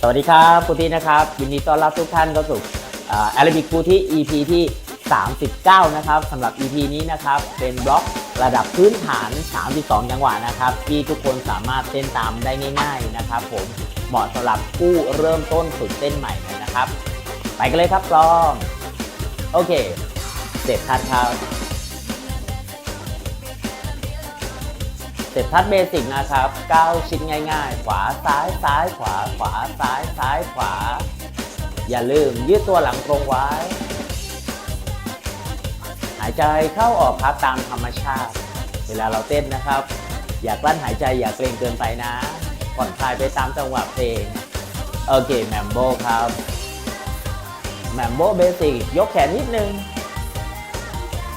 สวัสดีครับครูที่นะครับยินดีต้อนรับทุกท่านเข้าสู่แอลบิกครูที่ EP ที่ 39 นะครับสำหรับ EP นี้นะครับเป็นบล็อกระดับพื้นฐาน 32 จังหวะนะครับ ที่ทุกคนสามารถเต้นตามได้ง่ายๆนะครับ ผมเหมาะสำหรับผู้เริ่มต้นฝึกเต้นใหม่นะครับ ไปกันเลยครับลอง โอเคเสร็จทัดครับ เสร็จทัดเบสิกนะครับ9ชิ้นง่ายๆ ขวาซ้ายซ้ายขวาขวาซ้ายซ้ายขวา อย่าลืมยืดตัวหลังตรงไว้ หายใจเข้าออกครับตามธรรมชาติ เวลาเราเต้นนะครับ อย่ากลั้นหายใจอย่าเกรงเกินไปนะ ผ่อนคลายไปตามจังหวะเพลง โอเคแมมโบครับแมมโบเบสิกยกแขนนิดนึง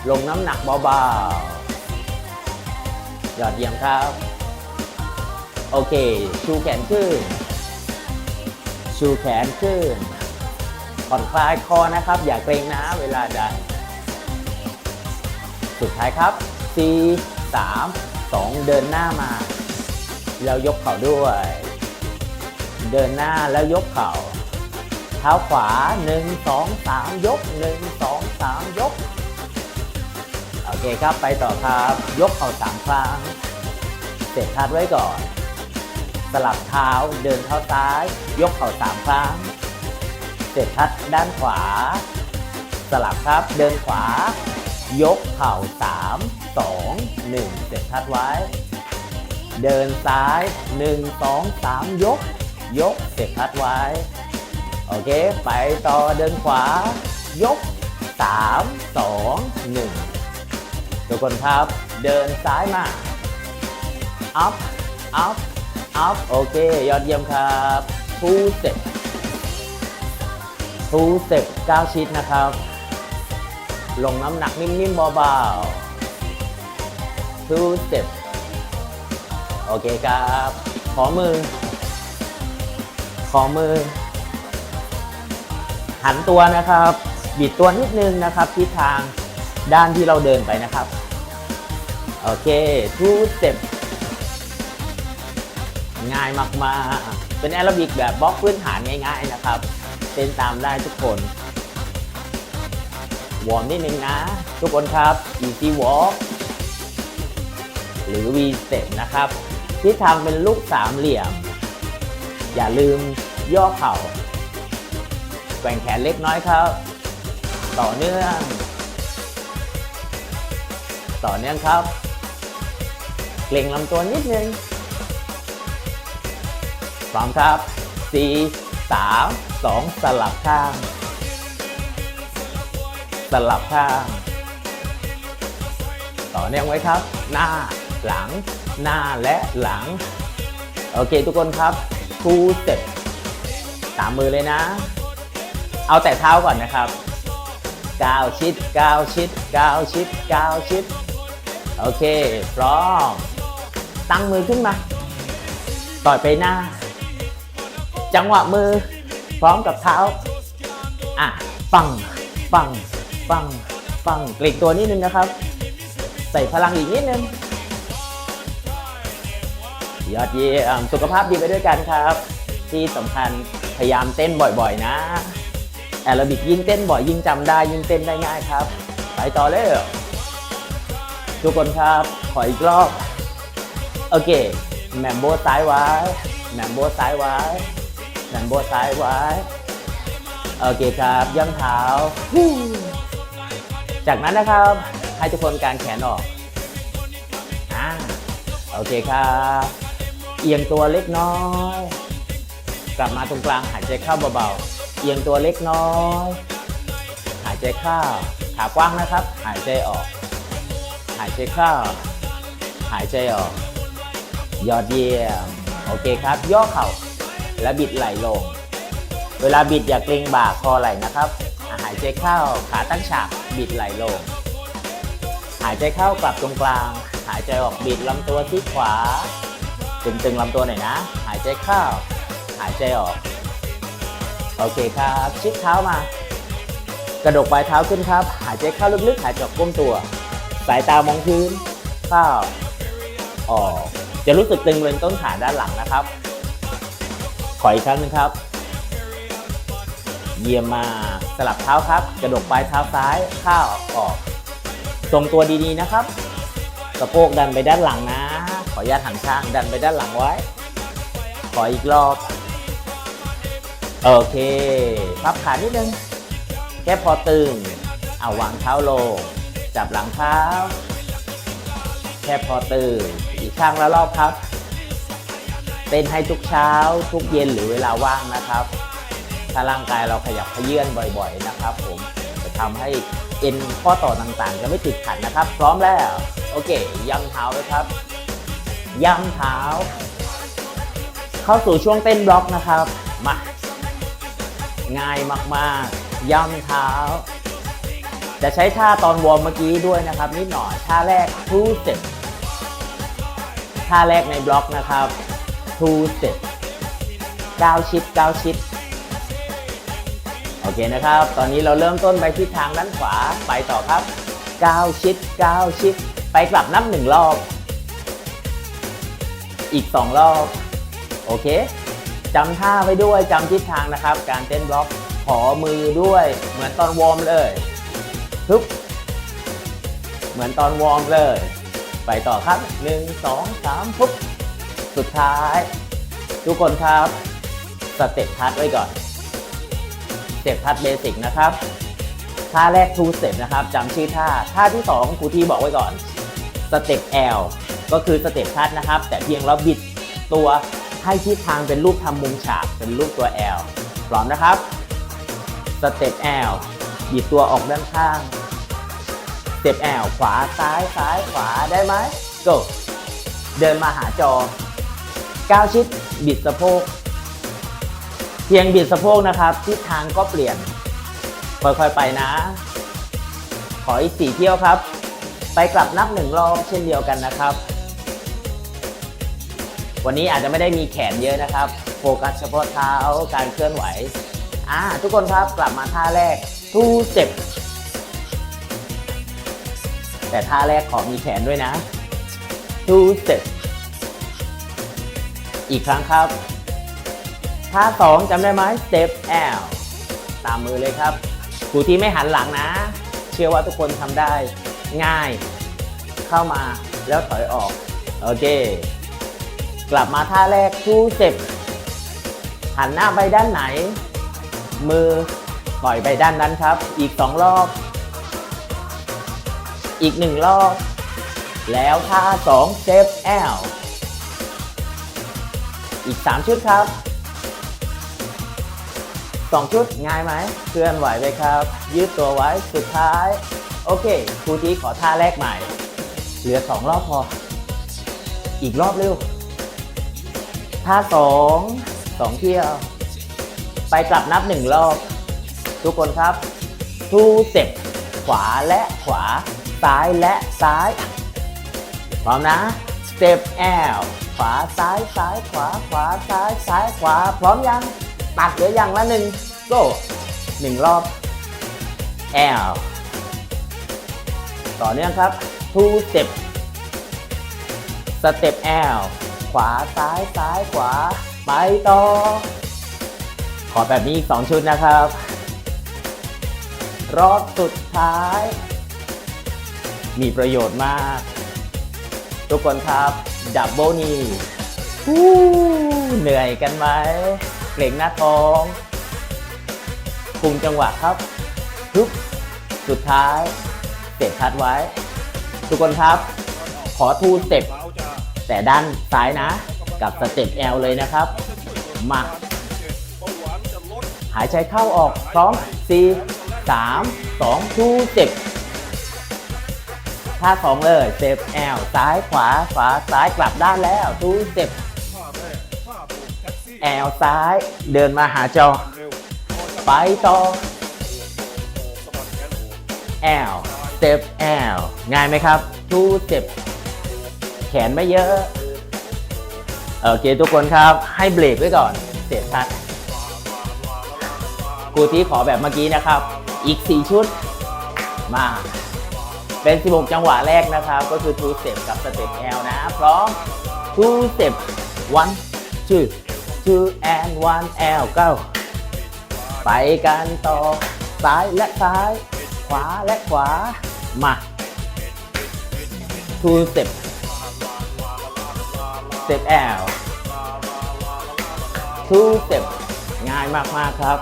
ลงน้ำหนักเบาๆ ยอดเยี่ยมครับ โอเค ชูแขนขึ้น ชูแขนขึ้นผ่อนคลายคอนะครับ อย่าเกรงนะเวลาดันสุดท้ายครับ 4 3 2 เดินหน้ามา แล้วยกเข่าด้วย เดินหน้าแล้วยกเข่า เท้าขวา 1 2 3 ยก 1 2 3 ยกโอ เคครับไปต่อครับ ยกเข่าสามครั้งเสร็จทัดไว้ก่อน สลับเท้าเดินเท้าซ้าย ยกเข่าสามครั้งเสร็จทัดด้านขวา สลับครับเดินขวา ยกเข่า3 2 1เสร็จทัดไว้ เดินซ้าย1 2 3ยก ยกเสร็จทัดไว้ โอเค ไปต่อเดินขวา ยก3 2 1 ทุกคนครับ เดินซ้ายมา up up up โอเค ยอดเยี่ยมครับ two step two step 9ชิ้นนะครับ ลงน้ำหนักนิ่มๆเบาๆ two step โอเคครับ ขอมือ ขอมือ หันตัวนะครับ บิดตัวนิดนึงนะครับทิศทางด้านที่เราเดินไปนะครับ โอเค two step ง่ายมากๆ เป็นแอโรบิกแบบบล็อกพื้นฐานง่ายๆนะครับเต้นตามได้ทุกคน วอร์มนิดนึงนะ ทุกคนครับ easy walk หรือ V step นะครับทิศทางเป็นลูกสามเหลี่ยม อย่าลืมย่อเข่าแกว่งแขนเล็กน้อยครับ ต่อเนื่อง ต่อเนื่องครับ เกรงลำตัวนิดนึงพร้อมครับ 4 3 2 สลับข้าง สลับข้าง ต่อเนื่องไว้ครับ หน้าหลัง หน้าและหลัง โอเคทุกคนครับคูเสร็จตามมือเลยนะ เอาแต่เท้าก่อนนะครับก้าวชิดก้าวชิดก้าวชิดก้าวชิด โอเค พร้อม ตั้งมือขึ้นมา ต่อยไปหน้า จังหวะมือ พร้อมกับเท้า อะ ปัง ปัง ปัง ปังกลีกตัวนิดนึงนะครับ ใส่พลังอีกนิดนึง ยอดเยี่ยมสุขภาพดีไปด้วยกันครับ ที่สำคัญพยายามเต้นบ่อยๆ นะแอโรบิกยิ่งเต้นบ่อยยิ่งจำได้ยิ่งเต้นได้ง่ายครับ ไปต่อเลยทุกคนครับ ขออีกรอบ โอเคแมมโบซ้ายไว้แมมโบซ้ายไว้แมมโบซ้ายไว้โอเคครับย่ำเท้า จากนั้นนะครับให้ทุกคนการแขนออกอ่าโอเคครับ เอียงตัวเล็กน้อย กลับมาตรงกลางหายใจเข้าเบาๆ เอียงตัวเล็กน้อย หายใจเข้า ขากว้างนะครับ หายใจออก หายใจเข้า หายใจออก ยอดเยี่ยม โอเคครับ ย่อเข่า และบิดไหล่ลง เวลาบิดอย่าเกรงบ่าคอไหล่นะครับหายใจเข้าขาตั้งฉากบิดไหล่ลง หายใจเข้ากลับตรงกลาง หายใจออกบิดลำตัวที่ขวา ตึงๆลำตัวหน่อยนะ หายใจเข้า หายใจออก โอเคครับ ชิดเท้ามากระดกปลายเท้าขึ้นครับ หายใจเข้าลึกๆ หายใจออกก้มตัว สายตามองพื้น เข้า ออก จะรู้สึกตึงบริเวณต้นขาด้านหลังนะครับ ขออีกครั้งหนึงครับ เยี่ยมมาสลับเท้าครับ กระดกปลายเท้าซ้ายเข้าออก ทรงตัวดีๆนะครับ สะโพกดันไปด้านหลังนะ ขออนุญาตหันข้างดันไปด้านหลังไว้ ขออีกรอบ โอเค พับขานิดนึง แค่พอตึง เอาวางเท้าลง จับหลังเท้า แค่พอตึง อีกข้างละรอบครับเต้นให้ทุกเช้า ทุกเย็นหรือเวลาว่างนะครับ ถ้าร่างกายเราขยับเขยื่อนบ่อยๆนะครับ ผมจะทำให้เอ็นข้อต่อต่างๆ จะไม่ติดขัดนะครับ พร้อมแล้ว โอเคย่ำเท้าเลยครับย่ำเท้า เข้าสู่ช่วงเต้นบล็อกนะครับมาง่ายมากๆ ย่ำเท้า จะใช้ท่าตอนวอร์มเมื่อกี้ด้วยนะครับ นิดหน่อยท่าแรก two step ท่าแรกในบล็อกนะครับ two step 9 ชิด 9 ชิด โอเคนะครับ ตอนนี้เราเริ่มต้นไปที่ทางด้านขวา ไปต่อครับ 9 ชิด 9 ชิด ไปกลับนับหนึ่งรอบ อีก 2 รอบ โอเคจำท่าไว้ด้วยจำทิศทางนะครับ การเต้นบล็อกขอมือด้วยเหมือนตอนวอร์มเลยทุบเหมือนตอนวอร์มเลย ไปต่อครับ1 2 3ปุ๊บสุดท้าย ทุกคนครับสเต็ปทัดไว้ก่อนสเต็ปทัดเบสิกนะครับท่าแรกทูสเต็ปนะครับจำชื่อท่าท่าที่2ครูที่บอกไว้ก่อนสเต็ป L ก็คือสเต็ปทัดนะครับ แต่เพียงเราบิดตัวให้ทิศทางเป็นรูปทำมุมฉากเป็นรูปตัว L พร้อมนะครับสเต็ป L บิดตัวออกด้านข้าง เต็ป L ขวาซ้ายซ้ายขวาได้ไหม go เดินมาหาจอก้าวชิดบิดสะโพก เพียงบิดสะโพกนะครับทิศทางก็เปลี่ยน ค่อยๆไปนะ ขออีกสี่เที่ยวครับ ไปกลับนับหนึ่งรอบเช่นเดียวกันนะครับ วันนี้อาจจะไม่ได้มีแขนเยอะนะครับ โฟกัสเฉพาะเท้าการเคลื่อนไหวอ่าทุกคนครับกลับมาท่าแรกทูเจ็บ แต่ท่าแรกขอมีแขนด้วยนะทูเจ็บอีกครั้งครับ ท่าสองจำได้ไหม step L ตามมือเลยครับครูที่ไม่หันหลังนะ เชื่อว่าทุกคนทำได้ง่าย เข้ามาแล้วถอยออก โอเค กลับมาท่าแรก two step หันหน้าไปด้านไหน มือปล่อยไปด้านนั้นครับ อีกสองรอบ อีกหนึ่งรอบ แล้วท่าสอง step L อีก 3 ชุดครับ 2 ชุดง่ายไหมเคลื่อนไหวไปครับ ยืดตัวไว้สุดท้าย โอเคครูทีขอท่าแรกใหม่ เหลือ 2 รอบพอ อีกรอบเร็ว ท่า 2 2 เที่ยว ไปกลับนับ 1 รอบ ทุกคนครับทูเต็ปขวาและขวา ซ้ายและซ้าย พร้อมนะ step L ขวาซ้ายซ้ายขวาขวาซ้ายซ้ายขวา พร้อมยัง ตัดเหลืออย่างละหนึ่ง go หนึ่งรอบ L ต่อเนื่องครับ two step step L ขวาซ้ายซ้ายขวา ไปต่อ ขอแบบนี้อีก 2 ชุดนะครับ รอบสุดท้าย มีประโยชน์มาก ทุกคนครับดับเบิลนีเหนื่อยกันไหมเกร็งหน้าท้องคุมจังหวะครับทุบสุดท้ายเตะพัดไว้ ทุกคนครับ ขอทูสเต็ปแต่ด้านซ้ายนะ กับสเต็ปแอลเลยนะครับ มาหายใจเข้าออกพร้อม4 3 2ทูเต็ป ท่าสองเลยเซฟแอลซ้ายขวาขวาซ้ายกลับด้านแล้วทูเต็ปแอลซ้ายเดินมาหาจอ ไปต่อแอลเต็ปแอลง่ายไหมครับทูเต็ปแขนไม่เยอะ โอเคทุกคนครับให้เบรกไว้ก่อนเสร็จทัดกูที่ขอแบบเมื่อกี้นะครับ อีก 4 ชุดมา เป็น 16 จังหวะแรกนะครับ ก็คือ two step กับ step L นะ พร้อม two step one two two and one L go ไปกันต่อ ซ้ายและซ้าย ขวาและขวา มา two step step L two step ง่ายมาก ๆ ครับ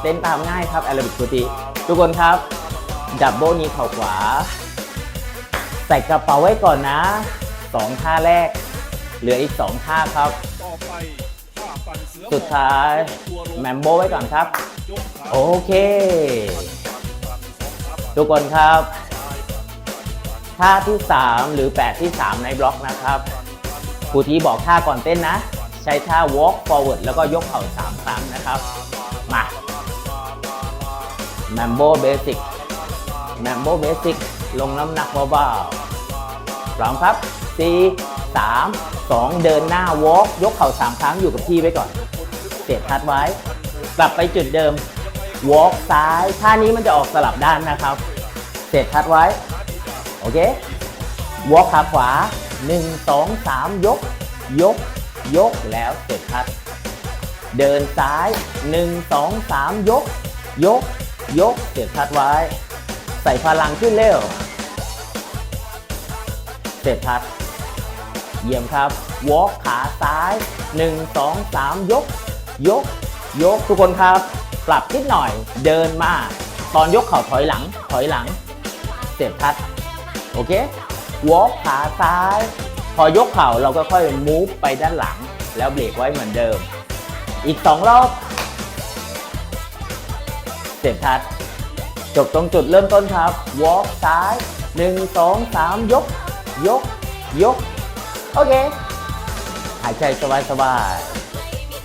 เต้นตามง่ายครับแอโรบิกปกติทุกคนครับ ดับเบิลนี้เข่าขวา ใส่กระเป๋าไว้ก่อนนะสองท่าแรก เหลืออีกสองท่าครับ ต่อไปท่าปั่นเสือสุดท้ายแมมโบไว้ก่อนครับ ยกขาโอเค ทุกคนครับ ท่าที่ 3 หรือ 8 ที่ 3 ในบล็อกนะครับครูทีบอกท่าก่อนเต้นนะ ใช้ท่า walk forward แล้วก็ยกเข่า3ครั้งนะครับ มา Mambo Basic Mambo Basic ลงน้ำหนักเบาๆพร้อมครับ 4 3 2 เดินหน้า walk ยกเข่า 3 ครั้งอยู่กับที่ไว้ก่อนเสียบทัดไว้ กลับไปจุดเดิม walk ซ้ายท่านี้มันจะออกสลับด้านนะครับเสร็จทัดไว้ โอเค walk ขาขวา 1 2 3 ยก ยก ยกแล้วเสร็จทัด เดินซ้าย 1 2 3 ยก ยก ยกเสร็จทัดไว้ ส่พลังขึ้นเร็ว เสร็จทัด เยี่ยมครับ walk ขาซ้าย 1 2 3 ยก ยก ยกทุกคนครับ ปรับนิดหน่อย เดินมา ตอนยกเข่าถอยหลัง ถอยหลัง เสียบทัด โอเค walk ขาซ้าย พอยกเข่าเราก็ค่อย move ไปด้านหลัง แล้วเบรกไว้เหมือนเดิม อีกสองรอบ เสียบทัด จบตรงจุดเริ่มต้นครับ walk ซ้าย 1 2 3 ยก ยก ยก โอเค หายใจสบาย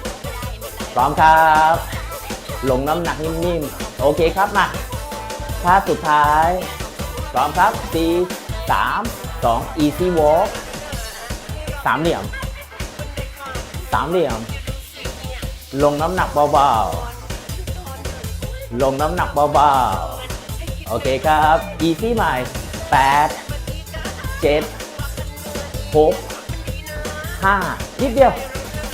ๆพร้อมครับ ลงน้ำหนักนิ่มๆ โอเคครับมาท่าสุดท้ายพร้อมครับ 4 3 2 easy walk สามเหลี่ยม สามเหลี่ยม ลงน้ำหนักเบาๆ ลงน้ำหนักเบาๆ โอเคครับ easy ใหม่8 7 6 5นิดเดียว4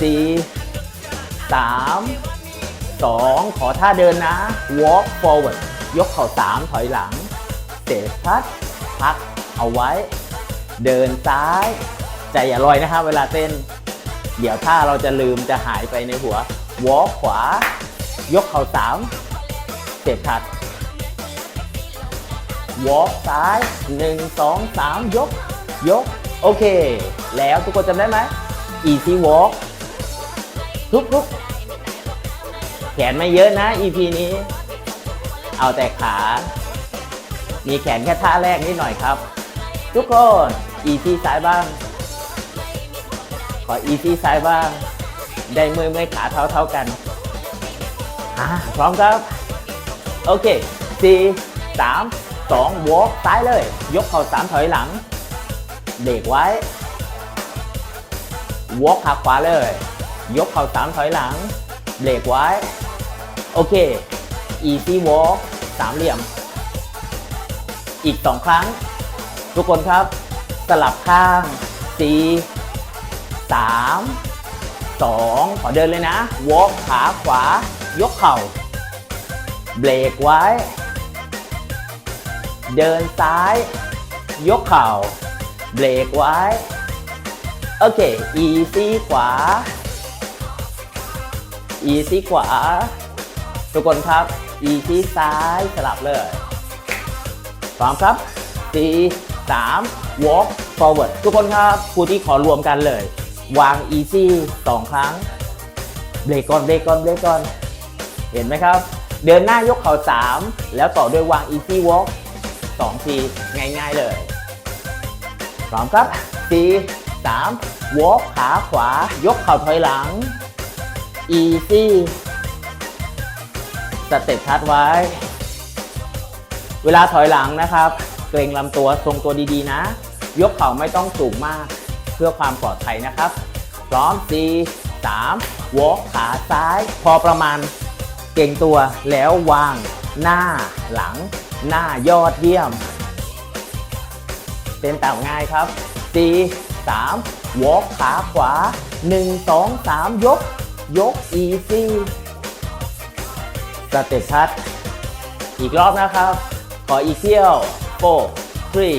3 2ขอท่าเดินนะ walk forward ยกเข่า3ถอยหลังเตะพัดพักเอาไว้ เดินซ้ายใจอย่าลอยนะครับเวลาเต้น เดี๋ยวถ้าเราจะลืมจะหายไปในหัว walk ขวา ยกเข่า3เตะพัด walk ซ้าย 1 2 3 ยก ยก โอเค แล้วทุกคนจำได้ไหม easy walk ทุกๆแขนไม่เยอะนะ EP นี้ เอาแต่ขา มีแขนแค่ท่าแรกนิดหน่อยครับ ทุกคน easy ซ้ายบ้าง ขอ easy ซ้ายบ้าง ได้มือเมื่อยขาเท่าเท่ากันอ่าพร้อมครับ โอเค4 3 2 walk ซ้ายเลย ยกเข่า3 ถอยหลัง เบรกไว้ walk ขาขวาเลย ยกเข่า3 ถอยหลัง เบรกไว้ โอเค easy walk สามเหลี่ยม อีก 2 ครั้ง ทุกคนครับ สลับข้าง4 3 2 ขอเดินเลยนะ walk ขาขวา ยกเข่า เบรกไว้ เดินซ้าย ยกเข่า เบรกไว้ โอเค easy ขวา easy ขวา ทุกคนครับ easy ซ้ายสลับเลยพร้อมครับ4 3 walk forward ทุกคนครับครูที่ขอรวมกันเลย วาง easy 2ครั้ง เบรกก่อน เบรกก่อน เบรกก่อน เห็นไหมครับ เดินหน้ายกเข่า 3 แล้วต่อด้วยวาง easy walk 2 ทีง่ายๆเลย พร้อมครับ 4 3 walk ขาขวา ยกเข่าถอยหลัง easy สเต็ปทัดไว้ เวลาถอยหลังนะครับ เกรงลำตัวทรงตัวดีๆนะ ยกเข่าไม่ต้องสูงมาก เพื่อความปลอดภัยนะครับ พร้อม 4 3 walk ขาซ้าย พอประมาณ เก่งตัวแล้ววางหน้าหลัง หน้ายอดเยี่ยม เป็นต่าง่ายครับ 4 3 walk ขาขวา 1 2 3 ยก ยก easy สเต็ปทัด อีกรอบนะครับ ขออีกเที่ยวโฟทรี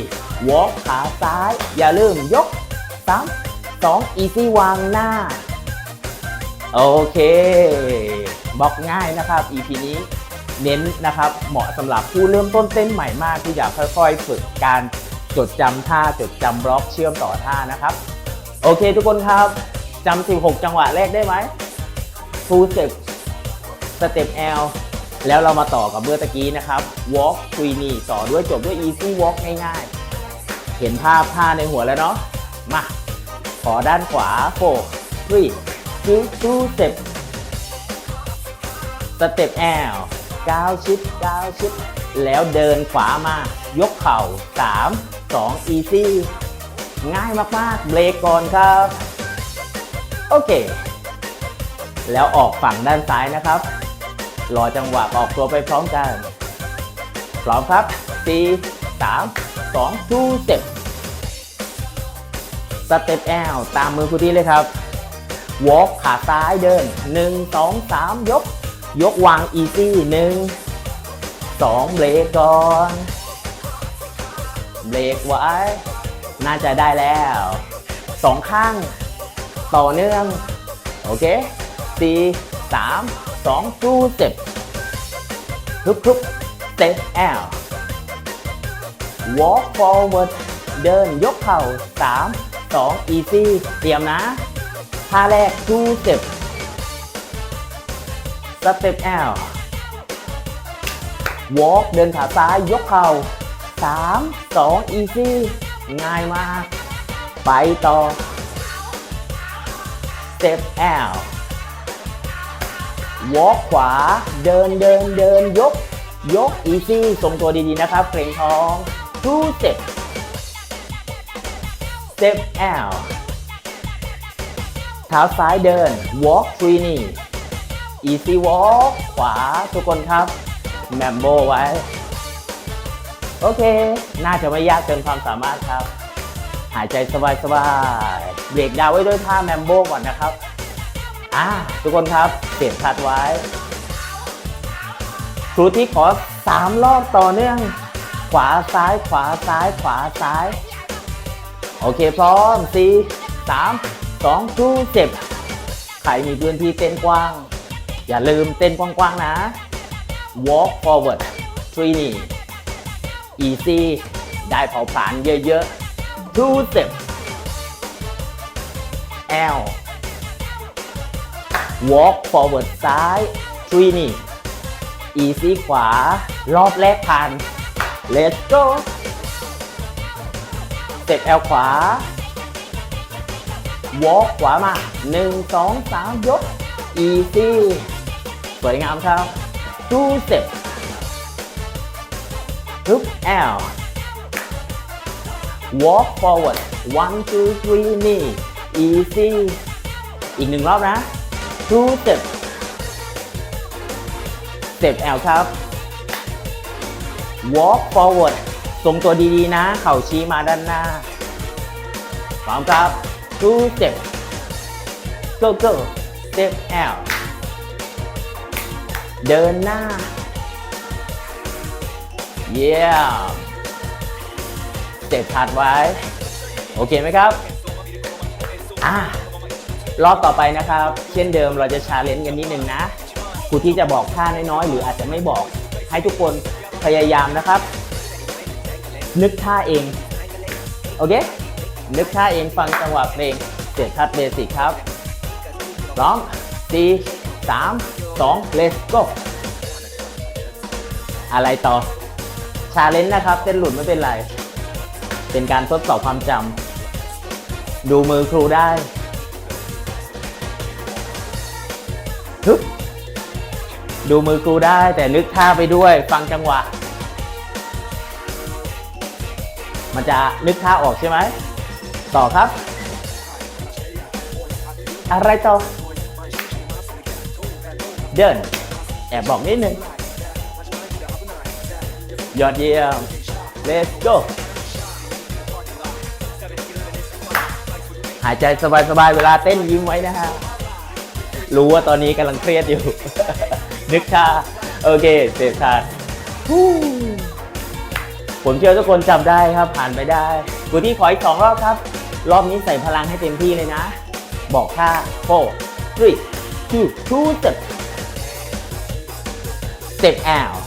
วอล์กขาซ้าย อย่าลืมยก 3 2 easy วางหน้า โอเคบล็อกง่ายนะครับ EP นี้ เน้นนะครับ เหมาะสำหรับผู้เริ่มต้นเต้นใหม่มากที่อยากค่อยๆฝึกการจดจำท่าจดจำบล็อกเชื่อมต่อท่านะครับ โอเคทุกคนครับจำ16 จังหวะแรกได้ไหม full step สเต็ป L แล้วเรามาต่อกับเมื่อตะกี้นะครับ walk three knee ต่อด้วยจบด้วย easy walk ง่ายๆ เห็นภาพท่าในหัวแล้วเนาะ มา ขอด้านขวา four three two two step L ก้าวชิดก้าวชิด แล้วเดินขวามายกเข่า 3 2 easy ง่ายมากๆเบรกก่อนครับ โอเค แล้วออกฝั่งด้านซ้ายนะครับ รอจังหวะออกตัวไปพร้อมกัน พร้อมครับ 4 3 2 2 step สเต็ปแอลตามมือคุณที่เลยครับ walk ขาซ้ายเดิน 1 2 3 ยก ยกวาง easy 1 2เบรกก่อนเบรกไว้ น่าจะได้แล้วสองข้าง ต่อเนื่อง โอเคสี่สามสองทูเจ็บทุบทุบเตะแอล walk forward เดินยกเข่าสามสอง easy เตรียมนะท่าแรกทูเจ็บ สเต็ปแอล walk เดินขาซ้ายยกเข่าสามสอง easy ง่ายมาก ไปต่อ step L walk ขวา เดินเดินเดินยก ยก easy ทรงตัวดีๆนะครับเกรงท้อง two step step L เท้าซ้ายเดิน walk three knee easy walk ขวาทุกคนครับ แมมโบไว้ โอเค น่าจะไม่ยากเกินความสามารถครับ หายใจสบายๆเบรกดาวไว้ด้วยท่าแมมโบก่อนนะครับ อ่า ทุกคนครับเสียบทัดไว้ครูที่ขอ 3 รอบต่อเนื่อง ขวาซ้ายขวาซ้ายขวาซ้าย โอเคพร้อม4 3 2 2 7ใครมีพื้นที่เต้นกว้าง อย่าลืมเต้นกว้างๆนะ walk forward three knee easy ได้เผาผลาญเยอะๆ two step L walk forward ซ้าย three knee easy ขวา รอบแรกผ่าน let's go step L ขวา walk ขวามา 1 2 3 ยก easy สวยงามครับ two step ฮึบ L walk forward one two three knee easy อีกหนึ่งรอบนะ two step step L ครับ walk forward ทรงตัวดีๆนะ เข่าชี้มาด้านหน้าพร้อมครับ two step go go step L เดินหน้า เยี่ยมเต็ปถัดไว้ โอเคไหมครับ อ่ารอบต่อไปนะครับ เช่นเดิมเราจะชาเลนจ์กันนิดนึงนะครูที่จะบอกท่าน้อยๆ หรืออาจจะไม่บอก ให้ทุกคนพยายามนะครับ นึกท่าเอง โอเค นึกท่าเองฟังจังหวะเพลงเสร็จทัดเบสิกครับ พร้อม4 3 2 let's go อะไรต่อ ชาเลนจ์นะครับเส้นหลุดไม่เป็นไร เป็นการทดสอบความจำดูมือครูได้ฮึบดูมือครูได้แต่นึกท่าไปด้วย ฟังจังหวะ มันจะนึกท่าออกใช่ไหม ต่อครับ อะไรต่อ เดิน แอบบอกนิดนึง ยอดเยี่ยม let's go หายใจสบายๆ เวลาเต้นยิ้มไว้นะฮะ รู้ว่าตอนนี้กำลังเครียดอยู่ นึกท่าโอเค เสพทานฮู้ผมเชื่อทุกคนจำได้ครับ ผ่านไปได้ กูที่ขออีกสองรอบครับ รอบนี้ใส่พลังให้เต็มที่เลยนะ บอกท่า4 3 2 2 step step out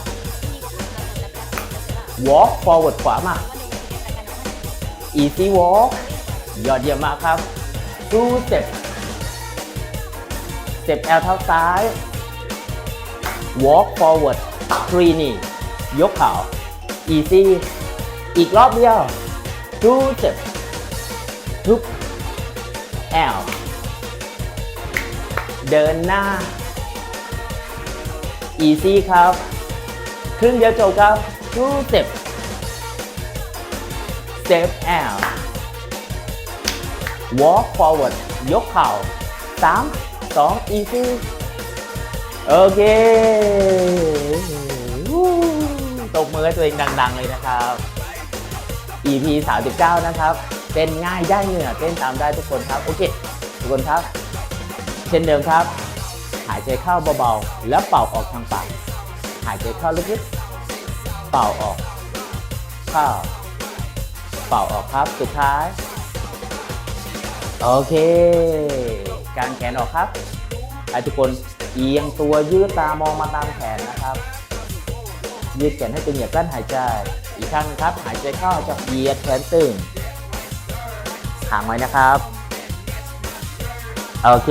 walk forward ขวามา easy walk ยอดเยี่ยมมากครับ two step step L เท้าซ้าย walk forward three knee ยกเข่า easy อีกรอบเดียว two step ทุบ L เดินหน้า easy ครับ ครึ่งเดียวจบครับ two step step L walk forward ยกเข่า3 2 easy โอเคตบมือให้ตัวเองดังๆเลยนะครับ EP 39 นะครับ เต้นง่ายได้เหงื่อเต้นตามได้ทุกคนครับ โอเค ทุกคนครับ เช่นเดิมครับ หายใจเข้าเบาๆ แล้วเป่าออกทางปาก หายใจเข้าลึกๆ เป่าออก เข้า เป่าออกครับ สุดท้าย โอเค การแขนออกครับให้ทุกคนเอียงตัวยืดตามองมาตามแขนนะครับ ยืดแขนให้ตึงอย่ากลั้นหายใจ อีกครั้งครับ หายใจเข้าจะเหยียดแขนตึงขังไว้นะครับ โอเค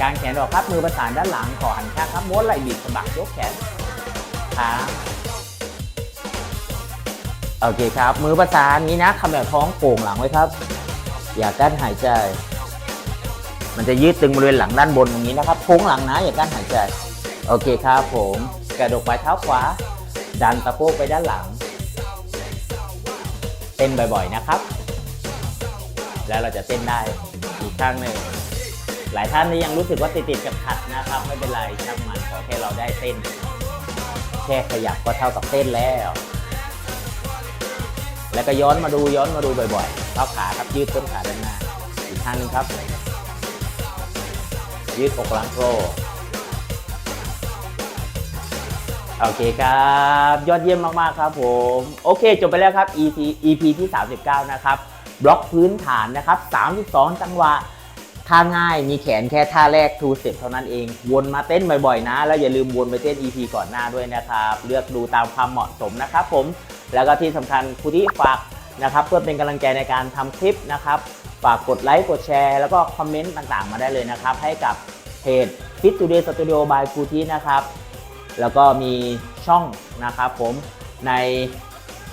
การแขนออกครับมือประสานด้านหลังขอหันข้างครับม้วนไหล่บิดสะบักยกแขนครับโอเคครับ มือประสานนี้นะคำแบบท้องโป่งหลังไว้ครับ อย่ากั้นหายใจ มันจะยืดตึงบริเวณหลังด้านบนตรงนี้นะครับโค้งหลังนะ อย่ากั้นหายใจ โอเคครับผมกระดกปลายเท้าขวา ดันสะโพกไปด้านหลังเต้นบ่อยๆนะครับ แล้วเราจะเต้นได้อีกครั้งหนึ่ง หลายท่านนี่ยังรู้สึกว่าติดๆกับขัดนะครับ ไม่เป็นไรช่างมันขอแค่เราได้เต้น แค่ขยับก็เท่ากับเต้นแล้ว แล้วก็ย้อนมาดูย้อนมาดูบ่อยๆเท้าขาครับยืดต้นขาด้านหน้าอีกข้างหนึงครับ ยืดอกหลังโปรโอเคครับ ยอดเยี่ยมมาก ๆ ครับผม โอเค จบไปแล้วครับ EP EP ที่ 39 นะครับ บล็อกพื้นฐานนะครับ 32 จังหวะ ท่าง่ายมีแขนแค่ท่าแรก two step เท่านั้นเอง วนมาเต้นบ่อยๆนะ แล้วอย่าลืมวนไปเต้น EP ก่อนหน้าด้วยนะครับ เลือกดูตามความเหมาะสมนะครับผม แล้วก็ที่สำคัญผู้ที่ฝากนะครับเพื่อเป็นกำลังใจในการทำคลิปนะครับ ฝากกดไลค์กดแชร์ แล้วก็คอมเมนต์ต่างๆ มาได้เลยนะครับ ให้กับเพจ Fit Today Studio by ครูทีนะครับ แล้วก็มีช่องนะครับผมใน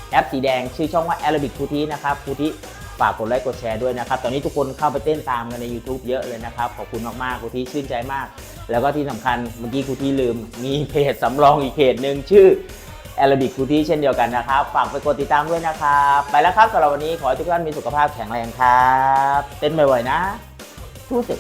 แอปสีแดงชื่อช่องว่า Arabic ครูทีนะครับครูที ฝากกดไลค์กดแชร์ด้วยนะครับ ตอนนี้ทุกคนเข้าไปเต้นตามกันใน YouTube เยอะเลยนะครับ ขอบคุณมากๆครูทีชื่นใจมาก แล้วก็ที่สำคัญเมื่อกี้ครูทีลืม มีเพจสำรองอีกเพจหนึ่งชื่อแอลบิกคูที่เช่นเดียวกันนะครับ ฝากไปกดติดตามด้วยนะครับ ไปแล้วครับสำหรับวันนี้ขอให้ทุกท่านมีสุขภาพแข็งแรงครับ เต้นบ่อยๆนะทู้สึก